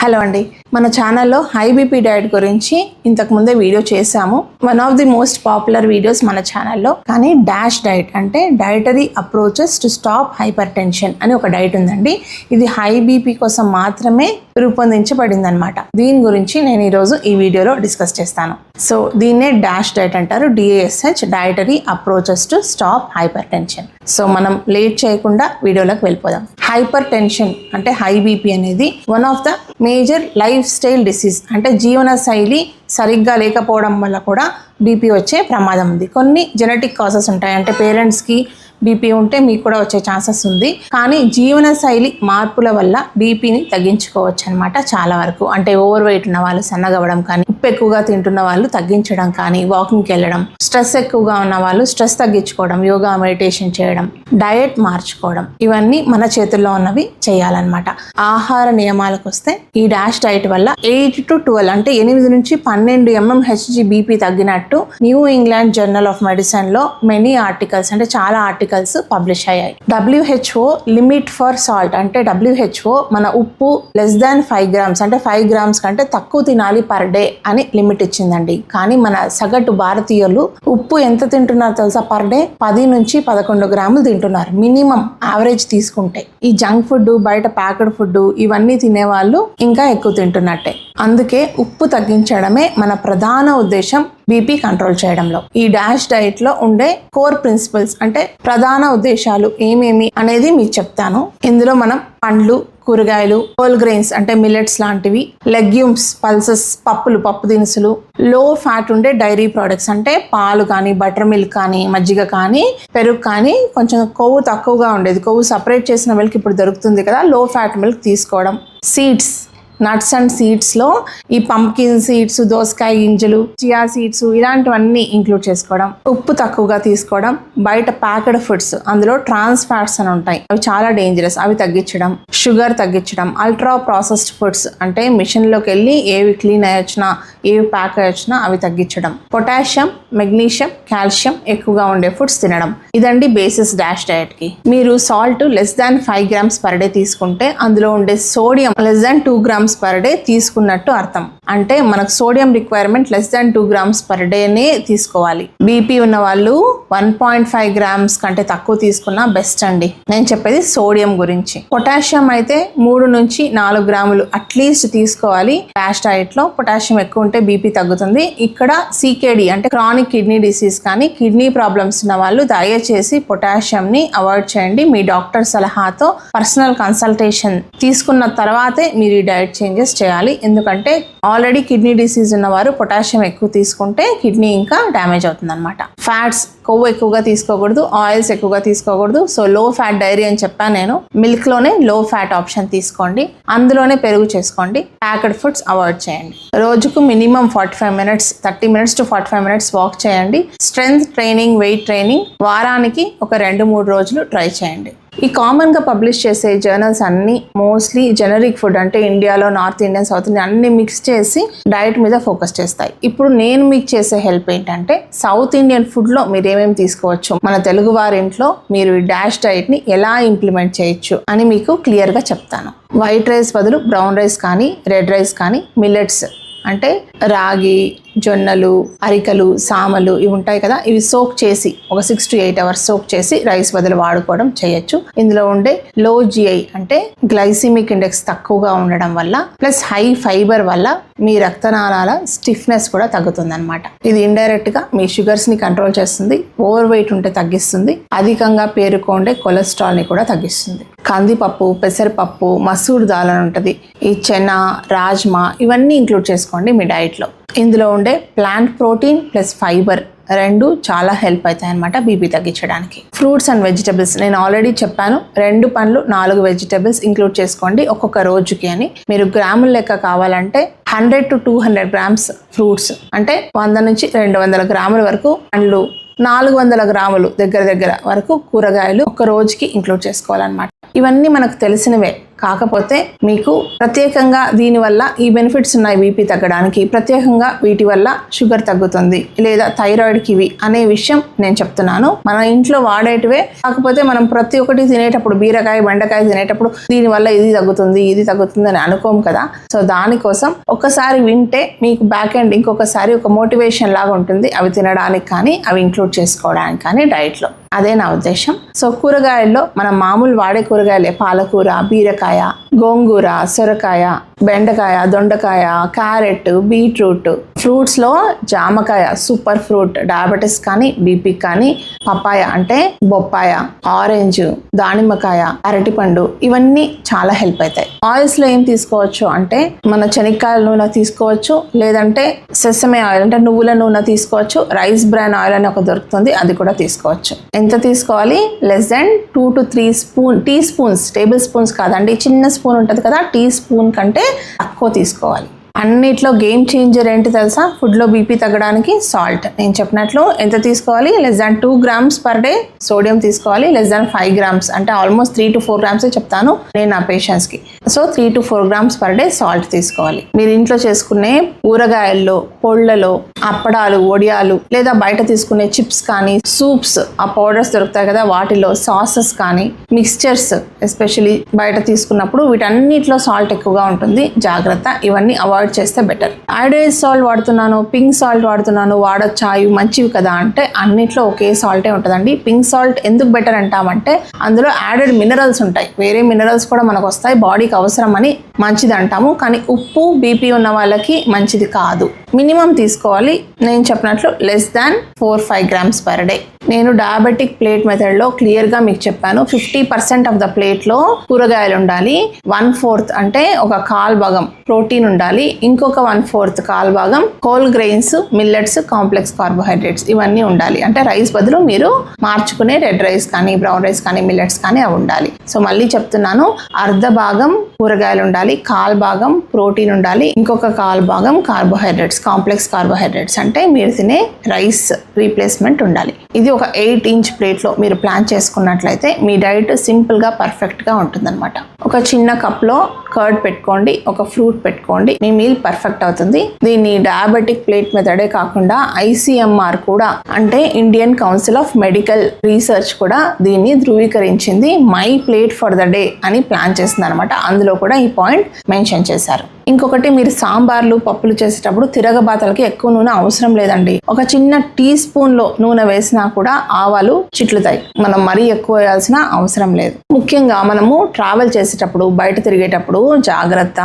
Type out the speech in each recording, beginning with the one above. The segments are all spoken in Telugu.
హలో అండి. మన ఛానల్లో హై బీపీ డైట్ గురించి ఇంతకు ముందే వీడియో చేశాము. One of the most popular videos మన ఛానల్లో. కానీ డాష్ డైట్ అంటే dietary approaches to stop hypertension అని ఒక డైట్ ఉందండి. ఇది హై బీపీ కోసం మాత్రమే రూపొందించబడింది అనమాట దీని గురించి నేను ఈరోజు ఈ వీడియోలో డిస్కస్ చేస్తాను. సో దీన్నే డాష్ డైట్ అంటారు. D A S H dietary approaches to stop hypertension so మనం లేట్ చేయకుండా వీడియోలోకి వెళ్ళిపోదాం. హైపర్ టెన్షన్ అంటే హై బీపీ అనేది one of the major lifestyle disease. అంటే జీవన శైలి సరిగ్గా లేకపోవడం వల్ల కూడా బీపీ వచ్చే ప్రమాదం ఉంది. కొన్ని జెనెటిక్ కాసెస్ ఉంటాయి. అంటే పేరెంట్స్కి బీపీ ఉంటే మీకు కూడా వచ్చే ఛాన్సెస్ ఉంది. కానీ జీవన శైలి మార్పుల వల్ల బీపీని తగ్గించుకోవచ్చు అనమాట చాలా వరకు. అంటే ఓవర్ వెయిట్ ఉన్న వాళ్ళు సన్నగవ్వడం కానీ ఉప్పు ఎక్కువగా తింటున్న వాళ్ళు తగ్గించడం కానీ వాకింగ్కి వెళ్ళడం స్ట్రెస్ ఎక్కువగా ఉన్న వాళ్ళు స్ట్రెస్ తగ్గించుకోవడం యోగా మెడిటేషన్ చేయడం డయట్ మార్చుకోవడం ఇవన్నీ మన చేతుల్లో ఉన్నవి చేయాలన్నమాట. ఆహార నియమాలకు వస్తే ఈ డాష్ డైట్ వల్ల ఎయిట్ టు ట్వెల్వ్ అంటే ఎనిమిది నుంచి పన్నెండు ఎంఎం హెచ్జి బీపీ తగ్గినట్టు న్యూ ఇంగ్లాండ్ జర్నల్ ఆఫ్ మెడిసిన్లో మెనీ ఆర్టికల్స్ అంటే చాలా ఆర్టికల్స్ పబ్లిష్ అయ్యాయి. డబ్ల్యూహెచ్ఓ లిమిట్ ఫర్ సాల్ట్ అంటే డబ్ల్యూహెచ్ఓ మన ఉప్పు లెస్ దాన్ ఫైవ్ గ్రామ్స్ అంటే ఫైవ్ గ్రామ్స్ కంటే తక్కువ తినాలి పర్ డే అని లిమిట్ ఇచ్చిందండి. కానీ మన సగటు భారతీయులు ఉప్పు ఎంత తింటున్నారు తెలుసా పర్ డే పది నుంచి పదకొండు గ్రాములు తింటున్నారు. మినిమం యావరేజ్ తీసుకుంటే. ఈ జంక్ ఫుడ్ బయట ప్యాకెడ్ ఫుడ్ ఇవన్నీ తినేవాళ్ళు ఇంకా ఎక్కువ తింటున్నట్టే. అందుకే ఉప్పు తగ్గించడమే మన ప్రధాన ఉద్దేశం బీపీ కంట్రోల్ చేయడంలో. ఈ డాష్ డైట్లో ఉండే కోర్ ప్రిన్సిపల్స్ అంటే ప్రధాన ఉద్దేశాలు ఏమేమి అనేది మీకు చెప్తాను. ఇందులో మనం పండ్లు కూరగాయలు హోల్ గ్రెయిన్స్ అంటే మిల్లెట్స్ లాంటివి లెగ్యూమ్స్ పల్సెస్ పప్పులు పప్పు దినుసులు లో ఫ్యాట్ ఉండే డైరీ ప్రోడక్ట్స్ అంటే పాలు కానీ బటర్ మిల్క్ కానీ మజ్జిగ కానీ పెరుగు కానీ కొంచెం కొవ్వు తక్కువగా ఉండేది. కొవ్వు సపరేట్ చేసిన మిల్క్ ఇప్పుడు దొరుకుతుంది కదా లో ఫ్యాట్ మిల్క్ తీసుకోవడం. సీడ్స్ నట్స్ అండ్ సీడ్స్లో ఈ పంకిన్ సీడ్స్ దోసకాయ గింజలు చియా సీడ్స్ ఇలాంటివన్నీ ఇంక్లూడ్ చేసుకోవడం ఉప్పు తక్కువగా తీసుకోవడం బయట ప్యాకెడ్ ఫుడ్స్ అందులో ట్రాన్స్ ఫ్యాట్స్ అని ఉంటాయి. అవి చాలా డేంజరస్ అవి తగ్గించడం షుగర్ తగ్గించడం అల్ట్రా ప్రాసెస్డ్ ఫుడ్స్ అంటే మిషన్లోకి వెళ్ళి ఏవి క్లీన్ అయ్యొచ్చినా ఏవి ప్యాక్ అయ్యొచ్చినా అవి తగ్గించడం. పొటాషియం మెగ్నీషియం కాల్షియం ఎక్కువగా ఉండే ఫుడ్స్ తినడం. ఇదండి బేసిస్ డాష్ డయట్కి మీరు salt less than five grams per day తీసుకుంటే అందులో ఉండే sodium less than two grams per day తీసుకున్నట్టు అర్థం. అంటే మనకు sodium requirement less than two grams per డేనే తీసుకోవాలి. బీపీ ఉన్న వాళ్ళు వన్ పాయింట్ ఫైవ్ గ్రామ్స్ కంటే తక్కువ తీసుకున్నా బెస్ట్ అండి. నేను చెప్పేది సోడియం గురించి. పొటాషియం అయితే మూడు నుంచి నాలుగు గ్రాములు అట్లీస్ట్ తీసుకోవాలి. డాష్ డైట్లో పొటాషియం ఎక్కువ ఉంటే బీపీ తగ్గుతుంది. ఇక్కడ సీకేడి అంటే క్రానిక్ కిడ్నీ డిసీజ్ కానీ కిడ్నీ ప్రాబ్లమ్స్ ఉన్న వాళ్ళు దయచేసి పొటాషియం ని అవాయిడ్ చేయండి. మీ డాక్టర్ సలహాతో పర్సనల్ కన్సల్టేషన్ తీసుకున్న తర్వాతే మీరు ఈ డైట్ చేంజెస్ చేయాలి. ఎందుకంటే ఆల్ ఆల్రెడీ కిడ్నీ డిసీజ్ ఉన్నవారు పొటాషియం ఎక్కువ తీసుకుంటే కిడ్నీ ఇంకా డ్యామేజ్ అవుతుందన్నమాట. ఫ్యాట్స్ కొవ్వు ఎక్కువగా తీసుకోకూడదు ఆయిల్స్ ఎక్కువగా తీసుకోకూడదు. సో లో ఫ్యాట్ డైరీ అని చెప్పాను నేను. మిల్క్లోనే లో ఫ్యాట్ ఆప్షన్ తీసుకోండి. అందులోనే పెరుగు చేసుకోండి. ప్యాకెడ్ ఫుడ్స్ అవాయిడ్ చేయండి. రోజుకు minimum forty five minutes thirty minutes to forty five minutes walk చేయండి. స్ట్రెంగ్త్ ట్రైనింగ్ వెయిట్ ట్రైనింగ్ వారానికి ఒక రెండు మూడు రోజులు ట్రై చేయండి. ఈ కామన్గా పబ్లిష్ చేసే జర్నల్స్ అన్ని మోస్ట్లీ జనరిక్ ఫుడ్ అంటే ఇండియాలో నార్త్ ఇండియన్ సౌత్ ఇండియన్ అన్ని మిక్స్ చేసి డైట్ మీద ఫోకస్ చేస్తాయి. ఇప్పుడు నేను మీకు చేసే హెల్ప్ ఏంటంటే సౌత్ ఇండియన్ ఫుడ్లో మీరు ఏమేమి తీసుకోవచ్చు? మన తెలుగు వారింట్లో మీరు ఈ డాష్ డైట్ని ఎలా ఇంప్లిమెంట్ చేయొచ్చు అని మీకు క్లియర్గా చెప్తాను. వైట్ రైస్ బదులు బ్రౌన్ రైస్ కానీ రెడ్ రైస్ కానీ మిల్లెట్స్ అంటే రాగి జొన్నలు అరికలు సామలు ఇవి ఉంటాయి కదా ఇవి సోక్ చేసి ఒక six to eight hours soak చేసి రైస్ బదులు వాడుకోవడం చేయొచ్చు. ఇందులో ఉండే లో జిఐ అంటే గ్లైసిమిక్ ఇండెక్స్ తక్కువగా ఉండడం వల్ల ప్లస్ హై ఫైబర్ వల్ల మీ రక్తనాళాల స్టిఫ్నెస్ కూడా తగ్గుతుంది అనమాట ఇది ఇండైరెక్ట్గా మీ షుగర్స్ని కంట్రోల్ చేస్తుంది ఓవర్ వెయిట్ ఉంటే తగ్గిస్తుంది అధికంగా పేరుకోండే కొలెస్ట్రాల్ని కూడా తగ్గిస్తుంది. కందిపప్పు పెసరపప్పు మసూర్ దాల్ అని ఉంటుంది. ఈ చెన రాజ్మా ఇవన్నీ ఇంక్లూడ్ చేసుకోండి మీ డైట్లో ఇందులో ఉండే ప్లాంట్ ప్రోటీన్ ప్లస్ ఫైబర్ రెండు చాలా హెల్ప్ అవుతాయి అనమాట బీపీ తగ్గించడానికి. ఫ్రూట్స్ అండ్ వెజిటబుల్స్ నేను ఆల్రెడీ చెప్పాను. రెండు పండ్లు నాలుగు వెజిటబుల్స్ ఇంక్లూడ్ చేసుకోండి ఒక్కొక్క రోజుకి అని. మీరు గ్రాముల లెక్క కావాలంటే hundred to two hundred grams fruits అంటే వంద నుంచి రెండు వందల గ్రాముల వరకు పండ్లు నాలుగు వందల గ్రాములు దగ్గర దగ్గర వరకు కూరగాయలు ఒక రోజుకి ఇంక్లూడ్ చేసుకోవాలన్నమాట. ఇవన్నీ మనకు తెలిసినవే. కాకపోతే మీకు ప్రత్యేకంగా దీనివల్ల ఈ బెనిఫిట్స్ ఉన్నాయి బీపీ తగ్గడానికి ప్రత్యేకంగా వీటి వల్ల షుగర్ తగ్గుతుంది లేదా థైరాయిడ్కి ఇవి అనే విషయం నేను చెప్తున్నాను. మన ఇంట్లో వాడేటివే కాకపోతే మనం ప్రతి ఒక్కటి తినేటప్పుడు బీరకాయ బెండకాయ తినేటప్పుడు దీనివల్ల ఇది తగ్గుతుంది ఇది తగ్గుతుంది అని అనుకోం కదా. సో దానికోసం ఒక్కసారి వింటే మీకు బ్యాక్ ఎండ్ ఇంకొకసారి ఒక మోటివేషన్ లాగా ఉంటుంది. అవి తినడానికి కానీ అవి ఇంక్లూడ్ చేసుకోవడానికి కానీ డైట్లో అదే నా ఉద్దేశం. సో కూరగాయల్లో మనం మామూలు వాడే కూరగాయలే పాలకూర బీరకాయ గోంగూర సొరకాయ బెండకాయ దొండకాయ క్యారెట్ బీట్రూట్. ఫ్రూట్స్లో జామకాయ సూపర్ ఫ్రూట్ డయాబెటీస్ కానీ బీపీ కానీ పపాయ అంటే బొప్పాయ ఆరెంజ్ దానిమ్మకాయ అరటిపండు ఇవన్నీ చాలా హెల్ప్ అవుతాయి ఆయిల్స్లో ఏం తీసుకోవచ్చు అంటే మన శనక్కాయల నూనె తీసుకోవచ్చు లేదంటే సెసమే ఆయిల్ అంటే నువ్వుల నూనె తీసుకోవచ్చు రైస్ బ్రాన్ ఆయిల్ అని ఒక దొరుకుతుంది అది కూడా తీసుకోవచ్చు. ఎంత తీసుకోవాలి? Less than two to three spoon teaspoons tablespoons కాదండి చిన్న స్పూన్ స్పూన్ ఉంటుంది కదా టీ స్పూన్ కంటే తక్కువ తీసుకోవాలి. అన్నిట్లో గేమ్ చేంజర్ ఏంటి తెలుసా? ఫుడ్లో బీపీ తగ్గడానికి సాల్ట్ నేను చెప్పినట్లు ఎంత తీసుకోవాలి? Less than two grams per day sodium తీసుకోవాలి. లెస్ దాన్ ఫైవ్ గ్రామ్స్ అంటే almost three to four grams చెప్తాను నేను నా పేషెంట్స్కి so three to four grams per day salt తీసుకోవాలి. మీరు ఇంట్లో చేసుకునే ఊరగాయల్లో పొళ్ళలో అప్పడాలు వడియాలు లేదా బయట తీసుకునే చిప్స్ కానీ సూప్స్ ఆ పౌడర్స్ దొరుకుతాయి కదా వాటిలో సాసెస్ కానీ మిక్స్చర్స్ ఎస్పెషలీ బయట తీసుకున్నప్పుడు వీటన్నిటిలో సాల్ట్ ఎక్కువగా ఉంటుంది. జాగ్రత్త. ఇవన్నీ అవాయిడ్ చేస్తే బెటర్. ఐడైజ్ సాల్ట్ వాడుతున్నాను పింక్ సాల్ట్ వాడుతున్నాను వాడొచ్చా? ఇవి మంచివి కదా అంటే అన్నిట్లో ఒకే సాల్టే ఉంటుందండి. పింక్ సాల్ట్ ఎందుకు బెటర్ అంటామంటే అందులో యాడెడ్ మినరల్స్ ఉంటాయి. వేరే మినరల్స్ కూడా మనకు వస్తాయి. బాడీకి అవసరం అని మంచిది అంటాము. కానీ ఉప్పు బీపీ ఉన్న వాళ్ళకి మంచిది కాదు. మినిమం తీసుకోవాలి. నేను చెప్పినట్లు less than four five grams per day నేను డయాబెటిక్ ప్లేట్ మెథడ్లో క్లియర్గా మీకు చెప్పాను. ఫిఫ్టీ పర్సెంట్ ఆఫ్ ద ప్లేట్లో కూరగాయలు ఉండాలి. వన్ ఫోర్త్ అంటే ఒక కాల్ భాగం ప్రోటీన్ ఉండాలి. ఇంకొక వన్ ఫోర్త్ కాల్ భాగం whole grains millets complex carbohydrates ఇవన్నీ ఉండాలి. అంటే రైస్ బదులు మీరు మార్చుకునే రెడ్ రైస్ కానీ బ్రౌన్ రైస్ కానీ మిల్లెట్స్ కానీ అవి ఉండాలి. సో మళ్ళీ చెప్తున్నాను. అర్ధ భాగం కూరగాయలు ఉండాలి. కాల్ భాగం ప్రోటీన్ ఉండాలి. ఇంకొక కాల్ భాగం కార్బోహైడ్రేట్స్ కాంప్లెక్స్ కార్బోహైడ్రేట్స్. అంటే మీరు తినే రైస్ రీప్లేస్మెంట్ ఉండాలి. ఇది ఒక ఎయిట్ ఇంచ్ ప్లేట్లో మీరు ప్లాన్ చేసుకున్నట్లయితే మీ డైట్ సింపుల్గా పర్ఫెక్ట్గా ఉంటుందన్నమాట. ఒక చిన్న కప్లో కర్డ్ పెట్టుకోండి ఒక ఫ్రూట్ పెట్టుకోండి మీ మీల్ పర్ఫెక్ట్ అవుతుంది. దీన్ని డయాబెటిక్ ప్లేట్ మెథడే కాకుండా ఐసీఎంఆర్ కూడా అంటే Indian council of medical research కూడా దీన్ని ధృవీకరించింది. My plate for the day అని ప్లాన్ చేసింది అనమాట అందులో కూడా ఈ పాయింట్ మెన్షన్ చేశారు. ఇంకొకటి మీరు సాంబార్లు పప్పులు చేసేటప్పుడు తిరగబాతలకి ఎక్కువ నూనె అవసరం లేదండి. ఒక చిన్న టీ స్పూన్లో నూనె వేసినా కూడా ఆవాలు చిట్లుతాయి. మనం మరీ ఎక్కువ వేయాల్సిన అవసరం లేదు. ముఖ్యంగా మనము ట్రావెల్ చేసేటప్పుడు బయట తిరిగేటప్పుడు జాగ్రత్త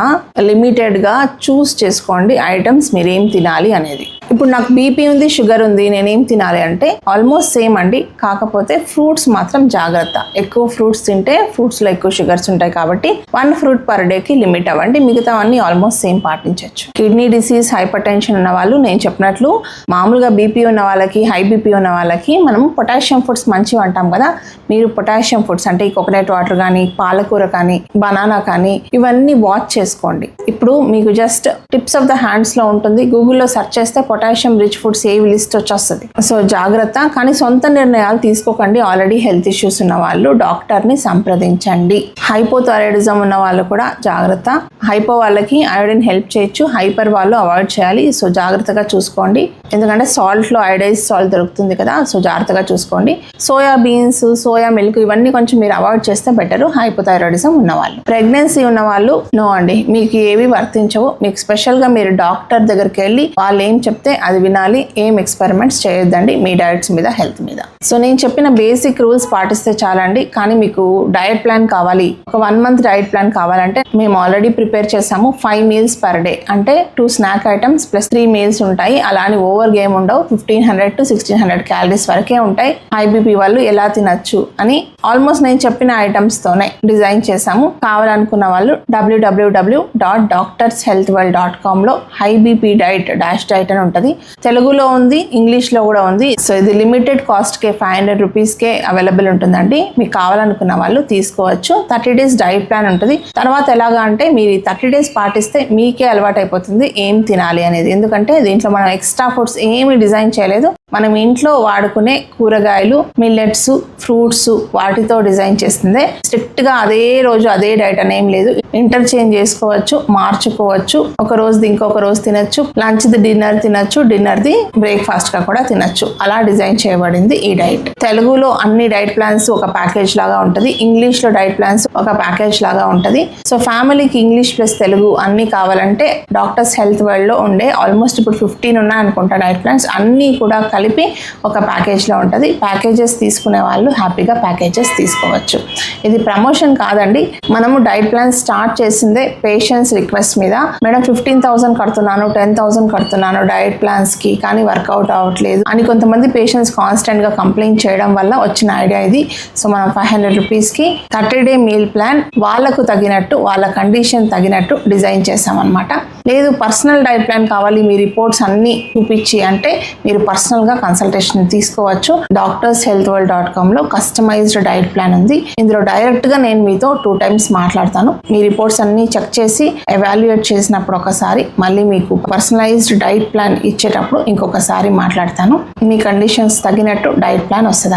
లిమిటెడ్గా చూస్ చేసుకోండి ఐటమ్స్ మీరేం తినాలి అనేది. ఇప్పుడు నాకు బీపీ ఉంది షుగర్ ఉంది నేనేం తినాలి అంటే ఆల్మోస్ట్ సేమ్ అండి. కాకపోతే ఫ్రూట్స్ మాత్రం జాగ్రత్త. ఎక్కువ ఫ్రూట్స్ తింటే ఫ్రూట్స్లో ఎక్కువ షుగర్స్ ఉంటాయి కాబట్టి వన్ ఫ్రూట్ పర్ డేకి లిమిట్ అవ్వండి. మిగతావన్నీ ఆల్మోస్ట్ సేమ్ పాటించవచ్చు కిడ్నీ డిసీజ్ హైపర్ టెన్షన్ ఉన్న వాళ్ళు నేను చెప్పినట్లు మామూలుగా బీపీ ఉన్న వాళ్ళకి హై బీపీ ఉన్న వాళ్ళకి మనం పొటాషియం ఫుడ్స్ మంచివి అంటాం కదా. మీరు పొటాషియం ఫుడ్స్ అంటే ఈ కోకోనట్ వాటర్ కానీ పాలకూర కానీ బనానా కానీ ఇవన్నీ వాచ్ చేసుకోండి. ఇప్పుడు మీకు జస్ట్ టిప్స్ ఆఫ్ ద హ్యాండ్స్లో ఉంటుంది. గూగుల్లో సెర్చ్ చేస్తే పొటాషియం రిచ్ ఫుడ్స్ ఏవి లిస్ట్ వచ్చేస్తుంది. సో జాగ్రత్త. కానీ సొంత నిర్ణయాలు తీసుకోకండి. ఆల్రెడీ హెల్త్ ఇష్యూస్ ఉన్న వాళ్ళు డాక్టర్ని సంప్రదించండి. హైపోథైరాయిడిజం ఉన్న వాళ్ళు కూడా జాగ్రత్త. హైపో వాళ్ళకి అయోడిన్ హెల్ప్ చేయొచ్చు. హైపర్ వాళ్ళు అవాయిడ్ చేయాలి. సో జాగ్రత్తగా చూసుకోండి. ఎందుకంటే సాల్ట్లో ఐడైజ్ సాల్ట్ దొరుకుతుంది కదా సో జాగ్రత్తగా చూసుకోండి. సోయా బీన్స్ సోయా మిల్క్ ఇవన్నీ కొంచెం మీరు అవాయిడ్ చేస్తే బెటర్. హైపోథైరాయిడిజం ఉన్నవాళ్ళు. ప్రెగ్నెన్సీ ఉన్నవాళ్ళు నో అండి. మీకు ఏవి వర్తించవు. మీకు స్పెషల్గా మీరు డాక్టర్ దగ్గరికి వెళ్ళి వాళ్ళు ఏం చెప్తే అది వినాలి. ఏం ఎక్స్పెరిమెంట్స్ చేయొద్దండి మీ డైట్స్ మీద హెల్త్ మీద. సో నేను చెప్పిన బేసిక్ రూల్స్ పాటిస్తే చాలండి. కానీ మీకు డైట్ ప్లాన్ కావాలి. ఒక వన్ మంత్ డైట్ ప్లాన్ కావాలంటే మేము ఆల్రెడీ ప్రిపేర్ చేసాము ఫైవ్ మీల్స్ పర్ డే. అంటే two snack items plus three meals ఉంటాయి. అలాని ఓవర్ గేమ్ ఉండవు. Fifteen hundred to sixteen hundred calories వరకే ఉంటాయి. హైబీపీ వాళ్ళు ఎలా తినచ్చు అని ఆల్మోస్ట్ నేను చెప్పిన ఐటమ్స్ తోనే డిజైన్ చేశాము. కావాలనుకున్న వాళ్ళు WWW dot doctors health world dot కామ్లో high BP diet dash diet అని ఉంటుంది. తెలుగులో ఉంది ఇంగ్లీష్లో కూడా ఉంది. సో ఇది లిమిటెడ్ కాస్ట్కే ఫైవ్ హండ్రెడ్ రూపీస్కే అవైలబుల్ ఉంటుందండి. మీకు కావాలనుకున్న వాళ్ళు తీసుకోవచ్చు. థర్టీ డేస్ డైట్ ప్లాన్ ఉంటుంది. తర్వాత ఎలాగా అంటే మీరు థర్టీ డేస్ పాటిస్తే మీకే అలవాటు అయిపోతుంది ఏం తినాలి అనేది. ఎందుకంటే దీంట్లో మనం ఎక్స్ట్రా ఫుడ్స్ ఏమి డిజైన్ చేయలేదు. మనం ఇంట్లో వాడుకునే కూరగాయలు మిల్లెట్స్ ఫ్రూట్స్ వాటితో డిజైన్ చేస్తుంది స్ట్రిక్ట్గా అదే రోజు అదే డైట్ అని ఏం లేదు. ఇంటర్చేంజ్ చేసుకోవచ్చు మార్చుకోవచ్చు. ఒక రోజుది ఇంకొక రోజు తినొచ్చు. లంచ్ ది డిన్నర్ తినచ్చు డిన్నర్ ది బ్రేక్ఫాస్ట్గా కూడా తినచ్చు. అలా డిజైన్ చేయబడింది ఈ డైట్ తెలుగులో అన్ని డైట్ ప్లాన్స్ ఒక ప్యాకేజ్ లాగా ఉంటుంది. ఇంగ్లీష్లో డైట్ ప్లాన్స్ ఒక ప్యాకేజ్ లాగా ఉంటుంది. సో ఫ్యామిలీకి ఇంగ్లీష్ ప్లస్ తెలుగు అన్ని కావాలంటే డాక్టర్స్ హెల్త్ వరల్డ్లో ఉండే ఆల్మోస్ట్ ఇప్పుడు ఫిఫ్టీన్ ఉన్నాయి అనుకుంటా డైట్ ప్లాన్స్. అన్ని కూడా కలిపి ఒక ప్యాకేజ్లో ఉంటుంది. ప్యాకేజెస్ తీసుకునే వాళ్ళు హ్యాపీగా ప్యాకేజెస్ తీసుకోవచ్చు. ఇది ప్రమోషన్ కాదండి. మనము డైట్ ప్లాన్ స్టార్ట్ చేసిందే పేషెంట్స్ రిక్వెస్ట్ మీద. మేడం ఫిఫ్టీన్ థౌసండ్ కడుతున్నాను టెన్ థౌసండ్ కడుతున్నాను డైట్ ప్లాన్స్కి కానీ వర్కౌట్ అవ్వట్లేదు అని కొంతమంది పేషెంట్స్ కాన్స్టెంట్గా కంప్లైంట్ చేయడం వల్ల వచ్చిన ఐడియా ఇది. సో మనం ఫైవ్ హండ్రెడ్ రూపీస్కి థర్టీ డే మీల్ ప్లాన్ వాళ్ళకు తగినట్టు వాళ్ళ కండిషన్ తగినట్టు డిజైన్ చేసామన్నమాట. లేదు పర్సనల్ డైట్ ప్లాన్ కావాలి మీ రిపోర్ట్స్ అన్ని చూపించి అంటే మీరు పర్సనల్గా కన్సల్టేషన్ తీసుకోవచ్చు. డాక్టర్స్ హెల్త్ వరల్డ్ డాట్ కామ్లో కస్టమైజ్డ్ డైట్ ప్లాన్ ఉంది. ఇందులో డైరెక్ట్గా నేను మీతో టూ టైమ్స్ మాట్లాడతాను. మీ రిపోర్ట్స్ అన్ని చెక్ చేసి ఎవాల్యుయేట్ చేసినప్పుడు ఒకసారి మళ్ళీ మీకు పర్సనలైజ్డ్ డైట్ ప్లాన్ ఇచ్చేటప్పుడు ఇంకొకసారి మాట్లాడతాను. మీ కండిషన్స్ తగినట్టు డైట్ ప్లాన్ వస్తుంది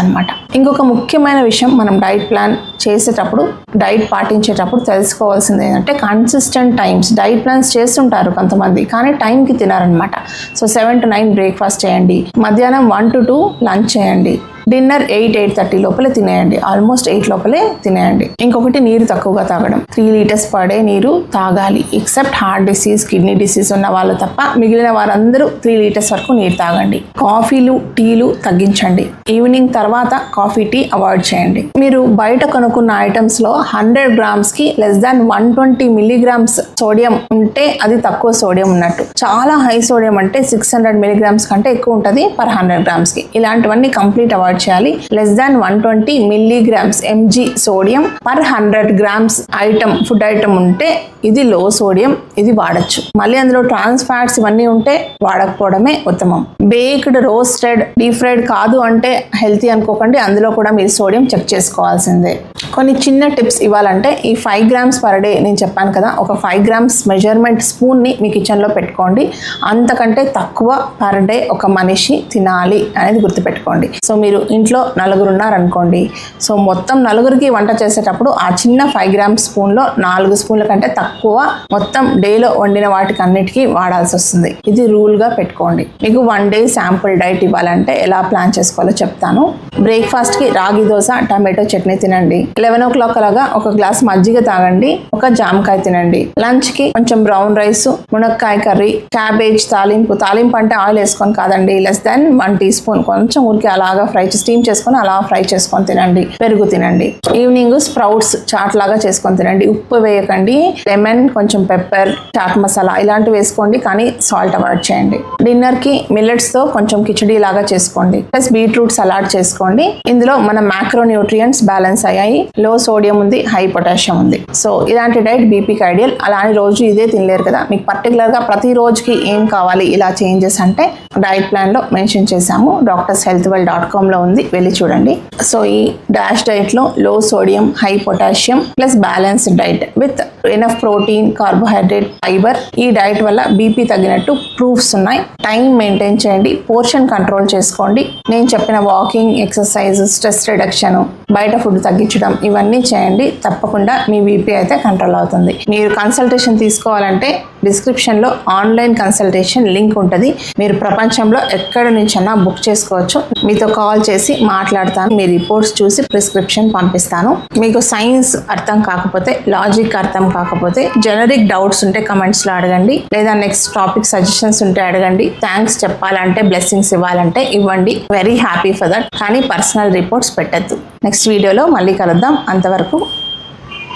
ఇంకొక ముఖ్యమైన విషయం మనం డైట్ ప్లాన్ చేసేటప్పుడు డైట్ పాటించేటప్పుడు తెలుసుకోవాల్సింది ఏంటంటే కన్సిస్టెంట్ టైమ్స్ డైట్ ప్లాన్స్ చేస్తుంటారు కొంతమంది కానీ టైంకి తినారనమాట so seven to nine breakfast చేయండి. మధ్యాహ్నం వన్ టు టూ లంచ్ చేయండి. డిన్నర్ ఎయిట్ ఎయిట్ థర్టీ లోపలే తినేయండి. ఆల్మోస్ట్ ఎయిట్ లోపలే తినేయండి. ఇంకొకటి నీరు తక్కువగా తాగడం. త్రీ లీటర్స్ పడే నీరు తాగాలి. Except heart disease kidney disease ఉన్న వాళ్ళు తప్ప మిగిలిన వారందరూ త్రీ లీటర్స్ వరకు నీరు తాగండి. కాఫీలు టీలు తగ్గించండి. ఈవినింగ్ తర్వాత కాఫీ టీ అవాయిడ్ చేయండి. మీరు బయట కొనుక్కున్న ఐటమ్స్లో hundred గ్రామ్స్కి less than one twenty milligrams sodium ఉంటే అది తక్కువ సోడియం ఉన్నట్టు. చాలా హై సోడియం అంటే సిక్స్ హండ్రెడ్ మిలీగ్రామ్స్ కంటే ఎక్కువ ఉంటుంది పర్ హండ్రెడ్ గ్రామ్స్కి ఇలాంటివన్నీ కంప్లీట్ అవాయిడ్ చేయాలి less than one twenty milligrams mg sodium per hundred grams item food item ఉంటే ఇది లో సోడియం ఇది వాడచ్చు. మళ్ళీ అందులో ట్రాన్స్ ఫ్యాట్స్ ఇవన్నీ ఉంటే వాడకపోవడమే ఉత్తమం. బేక్డ్ రోస్టెడ్ డీప్ ఫ్రైడ్ కాదు అంటే హెల్తీ అనుకోకండి అందులో కూడా మీరు సోడియం చెక్ చేసుకోవాల్సిందే. కొన్ని చిన్న టిప్స్ ఇవ్వాలంటే ఈ ఫైవ్ గ్రామ్స్ పర్ డే నేను చెప్పాను కదా ఒక ఫైవ్ గ్రామ్స్ మెజర్మెంట్ స్పూన్ని మీ కిచెన్లో పెట్టుకోండి. అంతకంటే తక్కువ పర్ డే ఒక మనిషి తినాలి అనేది గుర్తుపెట్టుకోండి. సో మీరు ఇంట్లో నలుగురు ఉన్నారనుకోండి సో మొత్తం నలుగురికి వంట చేసేటప్పుడు ఆ చిన్న ఫైవ్ గ్రామ్స్ స్పూన్లో నాలుగు స్పూన్ల కంటే తక్కువ మొత్తం డేలో వండిన వాటికి అన్నిటికీ వాడాల్సి వస్తుంది ఇది రూల్గా పెట్టుకోండి. మీకు వన్ డే శాంపుల్ డైట్ ఇవ్వాలంటే ఎలా ప్లాన్ చేసుకోవాలో చెప్తాను. బ్రేక్ఫాస్ట్కి రాగి దోశ టమాటో చట్నీ తినండి. లెవెన్ ఓ క్లాక్ అలాగా ఒక గ్లాస్ మజ్జిగ తాగండి. ఒక జామకాయ తినండి. లంచ్కి కొంచెం బ్రౌన్ రైస్ మునక్కాయ కర్రీ క్యాబేజ్ తాలింపు. తాలింపు అంటే ఆయిల్ వేసుకొని కాదండి. Less than one teaspoon కొంచెం ఊరికి అలాగా ఫ్రై స్టీమ్ చేసుకొని అలా ఫ్రై చేసుకొని తినండి. పెరుగు తినండి. ఈవినింగ్ స్ప్రౌట్స్ చాట్ లాగా చేసుకొని తినండి. ఉప్పు వేయకండి. లెమన్ కొంచెం పెప్పర్ చాట్ మసాలా ఇలాంటివి వేసుకోండి కానీ సాల్ట్ అవాయిడ్ చేయండి. డిన్నర్కి మిల్లెట్స్తో కొంచెం కిచడీ లాగా చేసుకోండి. ప్లస్ బీట్రూట్ సలాడ్ చేసుకోండి. ఇందులో మన మ్యాక్రో న్యూట్రియంట్స్ బ్యాలెన్స్ అయ్యాయి. లో సోడియం ఉంది హై పొటాషియం ఉంది. సో ఇలాంటి డైట్ బీపీకి ఐడియల్ అలా అని రోజు ఇదే తినలేరు కదా. మీకు పర్టికులర్గా ప్రతి రోజుకి ఏం కావాలి ఇలా చేంజెస్ అంటే డైట్ ప్లాన్లో మెన్షన్ చేశాము. డాక్టర్స్ హెల్త్ వెల్ డాట్ కామ్లో ఉంది వెళ్ళి చూడండి. సో ఈ డాష్ డైట్లో low sodium high potassium plus balanced diet with enough protein carbohydrate fibre ఈ డైట్ వల్ల బీపీ తగ్గినట్టు ప్రూఫ్స్ ఉన్నాయి. టైం మెయింటైన్ చేయండి. పోర్షన్ కంట్రోల్ చేసుకోండి. నేను చెప్పిన వాకింగ్ ఎక్సర్సైజ్ స్ట్రెస్ రిడక్షన్ బయట ఫుడ్ తగ్గించడం ఇవన్నీ చేయండి. తప్పకుండా మీ బీపీ అయితే కంట్రోల్ అవుతుంది. మీరు కన్సల్టేషన్ తీసుకోవాలంటే డిస్క్రిప్షన్లో ఆన్లైన్ కన్సల్టేషన్ లింక్ ఉంటుంది. మీరు ప్రపంచంలో ఎక్కడి నుంచైనా బుక్ చేసుకోవచ్చు. మీతో కాల్ చేసి మాట్లాడతాను. మీ రిపోర్ట్స్ చూసి ప్రిస్క్రిప్షన్ పంపిస్తాను. మీకు సైన్స్ అర్థం కాకపోతే లాజిక్ అర్థం కాకపోతే జనరిక్ డౌట్స్ ఉంటే కమెంట్స్లో అడగండి. లేదా నెక్స్ట్ టాపిక్ సజెషన్స్ ఉంటే అడగండి. థ్యాంక్స్ చెప్పాలంటే బ్లెస్సింగ్స్ ఇవ్వాలంటే ఇవ్వండి. వెరీ హ్యాపీ ఫర్ దట్ కానీ పర్సనల్ రిపోర్ట్స్ పెట్టద్దు. నెక్స్ట్ వీడియోలో మళ్ళీ కలుద్దాం. అంతవరకు